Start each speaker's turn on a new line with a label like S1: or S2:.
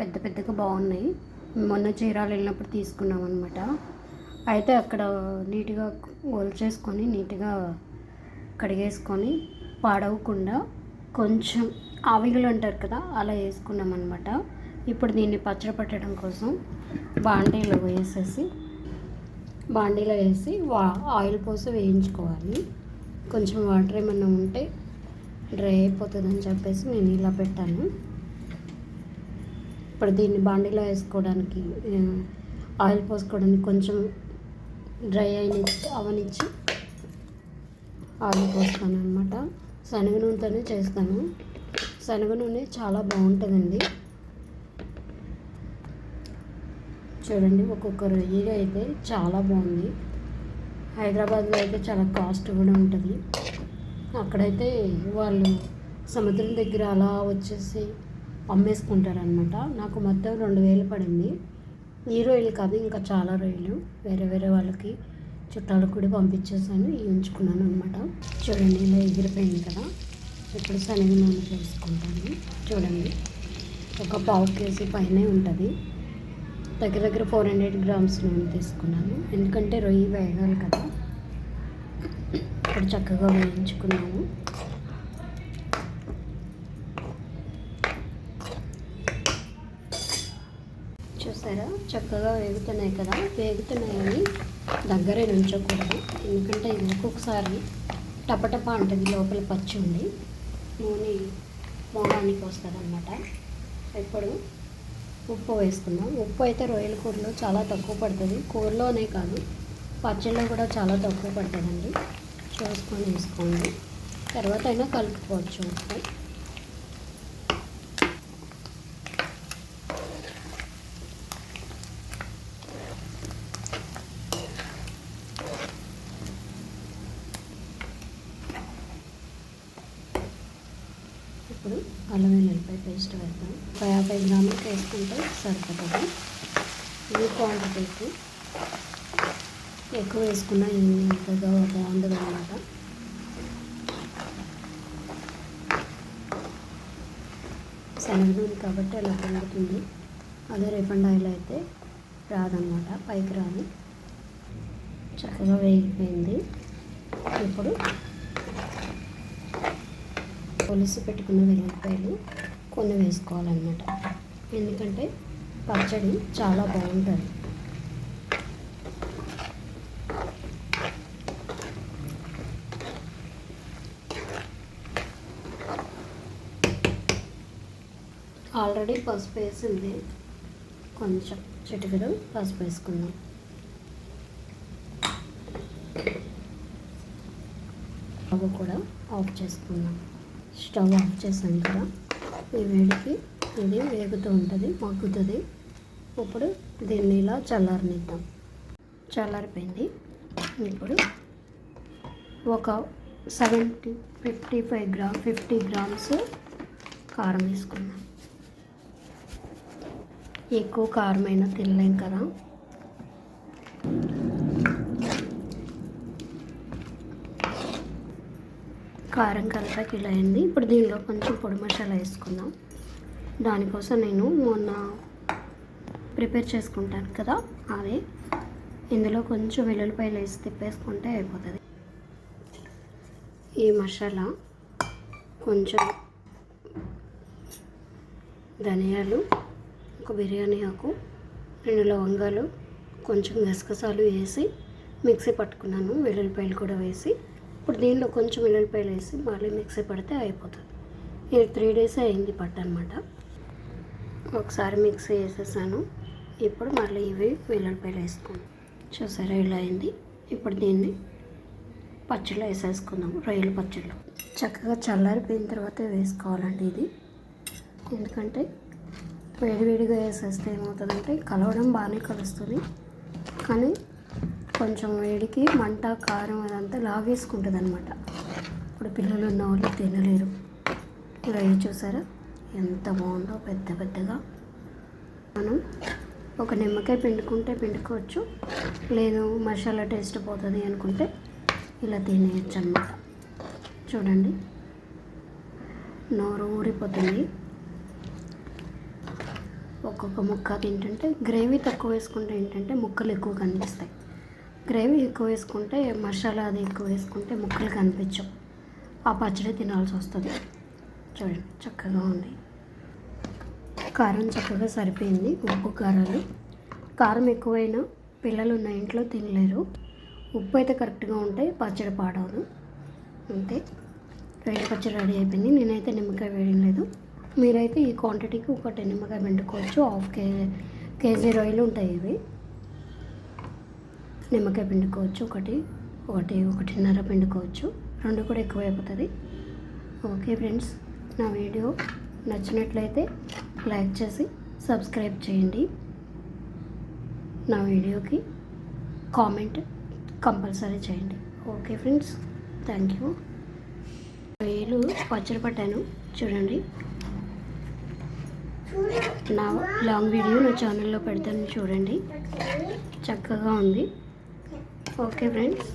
S1: పెద్ద పెద్దగా బాగున్నాయి. మొన్న చీరాలు వెళ్ళినప్పుడు తీసుకున్నాం అనమాట అయితే అక్కడ నీట్గా చేసుకొని నీట్గా కడిగేసుకొని పాడవకుండా కొంచెం ఆవిగలు అంటారు కదా అలా వేసుకున్నాం అనమాట ఇప్పుడు దీన్ని పచ్చడి పట్టడం కోసం బాండీలో వేసేసి బాండీలో వేసి వా ఆయిల్ పోసి వేయించుకోవాలి. కొంచెం వాటర్ ఏమన్నా ఉంటే డ్రై అయిపోతుందని చెప్పేసి నేను ఇలా పెట్టాను. ఇప్పుడు దీన్ని బాండీలో వేసుకోవడానికి ఆయిల్ పోసుకోవడానికి కొంచెం డ్రై అయిన అవనిచ్చి ఆయిల్ పోస్తాను అనమాట శనగ నూనెతోనే చేస్తాను. శనగ నూనె చాలా బాగుంటుందండి. చూడండి ఒక్కొక్క రొయ్యగా అయితే చాలా బాగుంది. హైదరాబాద్లో అయితే చాలా కాస్ట్ కూడా ఉంటుంది. అక్కడైతే వాళ్ళు సముద్రం దగ్గర అలా వచ్చేసి అమ్మేసుకుంటారనమాట నాకు మొత్తం రెండు వేలు పడింది. ఈ రొయ్యలు కాదు ఇంకా చాలా రొయ్యలు వేరే వేరే వాళ్ళకి చుట్టాలకు కూడా పంపించేసాను. ఇవి ఉంచుకున్నాను అనమాట చూడండి ఇలా ఎగిరిపోయింది కదా. ఇప్పుడు శనగ నూనె చేసుకుంటాను. చూడండి ఒక పావు కేజీ పైనే ఉంటుంది. దగ్గర దగ్గర ఫోర్ హండ్రెడ్ గ్రామ్స్ నూనె తీసుకున్నాను. ఎందుకంటే రొయ్యి వేగాలి కదా. ఇప్పుడు చక్కగా వేయించుకున్నాము చూసారా? చక్కగా వేగుతున్నాయి కదా? వేగుతున్నాయని దగ్గరే నుంచోకూడదు. ఎందుకంటే ఇది ఒక్కొక్కసారి టపటప అంటది లోపల పచ్చి ఉండి నూనె మోహానికి వస్తుంది అనమాట ఇప్పుడు ఉప్పు వేసుకుందాం. ఉప్పు అయితే రొయ్యల కూరలో చాలా తక్కువ పడుతుంది. కూరలోనే కాదు పచ్చళ్ళలో కూడా చాలా తక్కువ పడుతుందండి. చూసుకొని వేసుకోండి. తర్వాత అయినా కలుపుకోవచ్చు ఉప్పు. ఇప్పుడు అల్లం వెల్లుల్లిపాయ పేస్ట్ వేద్దాం. ఒక యాభై గ్రాములకి వేసుకుంటే సరిపోతుంది ఈ క్వాంటిటీకి ఎక్కువ వేసుకున్నా ఏమి అంతగా బాగుండదు అనమాట శనగ కాబట్టి అలా పొందుతుంది అదే రిఫండ్ ఆయిల్ అయితే రాదనమాట పైకి రాదు. చక్కగా వేగిపోయింది. ఇప్పుడు పొలిసి పెట్టుకున్న వెల్లుల్లిపాయలు కొన్ని వేసుకోవాలన్నమాట. ఎందుకంటే పచ్చడి చాలా బాగుంటుంది. ఆల్రెడీ పసుపు వేసింది. కొంచెం చిటికెడు పసుపు వేసుకుందాం. అవి కూడా ఆఫ్ చేసుకుందాం. స్టవ్ ఆఫ్ చేసాం కదా. ఈ వేడికి ఇది వేగుతూ ఉంటుంది మగ్గుతుంది. ఇప్పుడు దీన్ని ఇలా చల్లారనిద్దాం. చల్లారిపోయింది. ఇప్పుడు ఒక seventy fifty five gram fifty grams కారం వేసుకుందాం. ఎక్కువ కారమైన తినలేం కదా. కారం కలపాకి ఇలా అయింది. ఇప్పుడు దీనిలో కొంచెం పొడి మసాలా వేసుకుందాం. దానికోసం నేను మొన్న ప్రిపేర్ చేసుకుంటాను కదా అదే ఇందులో కొంచెం వెల్లుల్లిపాయలు వేసి తిప్పేసుకుంటే అయిపోతుంది. ఈ మసాలా కొంచెం ధనియాలు ఒక బిర్యానీ ఆకు రెండు లవంగాలు కొంచెం గసగసాలు వేసి మిక్సీ పట్టుకున్నాను. వెల్లుల్లిపాయలు కూడా వేసి ఇప్పుడు దీనిలో కొంచెం వెల్లుల్లిపాయలు వేసి మళ్ళీ మిక్సీ పడితే అయిపోతుంది. ఇది త్రీ డేస్ అయింది పట్టనమాట ఒకసారి మిక్సీ వేసేసాను. ఇప్పుడు మళ్ళీ ఇవి వెల్లుల్లిపాయలు వేసుకోండి చూసారా ఇలా అయింది. ఇప్పుడు దీన్ని పచ్చళ్ళు వేసేసుకుందాం. రొయ్యల పచ్చళ్ళు. చక్కగా చల్లారిపోయిన తర్వాత వేసుకోవాలండి ఇది. ఎందుకంటే వేడివేడిగా వేసేస్తే ఏమవుతుందంటే కలవడం బాగానే కలుస్తుంది. కానీ కొంచెం వేడికి మంట కారం అదంతా లాగేసుకుంటుంది అనమాట ఇప్పుడు పిల్లలు ఉన్న వాళ్ళు తినలేరు. ఇలా చూసారా? ఎంత బాగుందో పెద్ద పెద్దగా. మనం ఒక నిమ్మకాయ పిండుకుంటే పిండుకోవచ్చు. లేదు మసాలా టేస్ట్ పోతుంది అనుకుంటే ఇలా తినేయచ్చు అనమాట చూడండి. నోరు ఊరిపోతుంది. ఒక్కొక్క ముక్క తింటుంటే గ్రేవీ తక్కువ వేసుకుంటే ఏంటంటే ముక్కలు ఎక్కువ కనిపిస్తాయి. గ్రేవీ ఎక్కువ వేసుకుంటే మసాలా అది ఎక్కువ వేసుకుంటే ముక్కలు కనిపించవు. ఆ పచ్చడి తినాల్సి వస్తుంది. చూడండి చక్కగా ఉంది. కారం చక్కగా సరిపోయింది. ఉప్పు కారాలు. కారం ఎక్కువైనా పిల్లలు ఉన్న ఇంట్లో తినలేరు. ఉప్పు అయితే కరెక్ట్గా ఉంటే పచ్చడి పాడవదు. అంతే. రెండు పచ్చడి రెడీ అయిపోయింది. నేనైతే నిమ్మకాయ వేయడం లేదు. మీరైతే ఈ క్వాంటిటీకి ఒకటి నిమ్మకాయ పిండుకోవచ్చు. హాఫ్ కే కేజీ రొయ్యలు ఉంటాయి ఇవి. నిమ్మకాయ పిండుకోవచ్చు ఒకటి ఒకటి ఒకటిన్నర పిండుకోవచ్చు. రెండు కూడా ఎక్కువ అయిపోతుంది ఓకే ఫ్రెండ్స్ నా వీడియో నచ్చినట్లయితే లైక్ చేసి సబ్స్క్రైబ్ చేయండి. నా వీడియోకి కామెంట్ కంపల్సరీ చేయండి. ఓకే ఫ్రెండ్స్ థ్యాంక్ యూ వేలు పచ్చడి పట్టాను చూడండి. నా లాంగ్ వీడియో నా ఛానల్లో పెడతాను చూడండి. చక్కగా ఉంది. Okay friends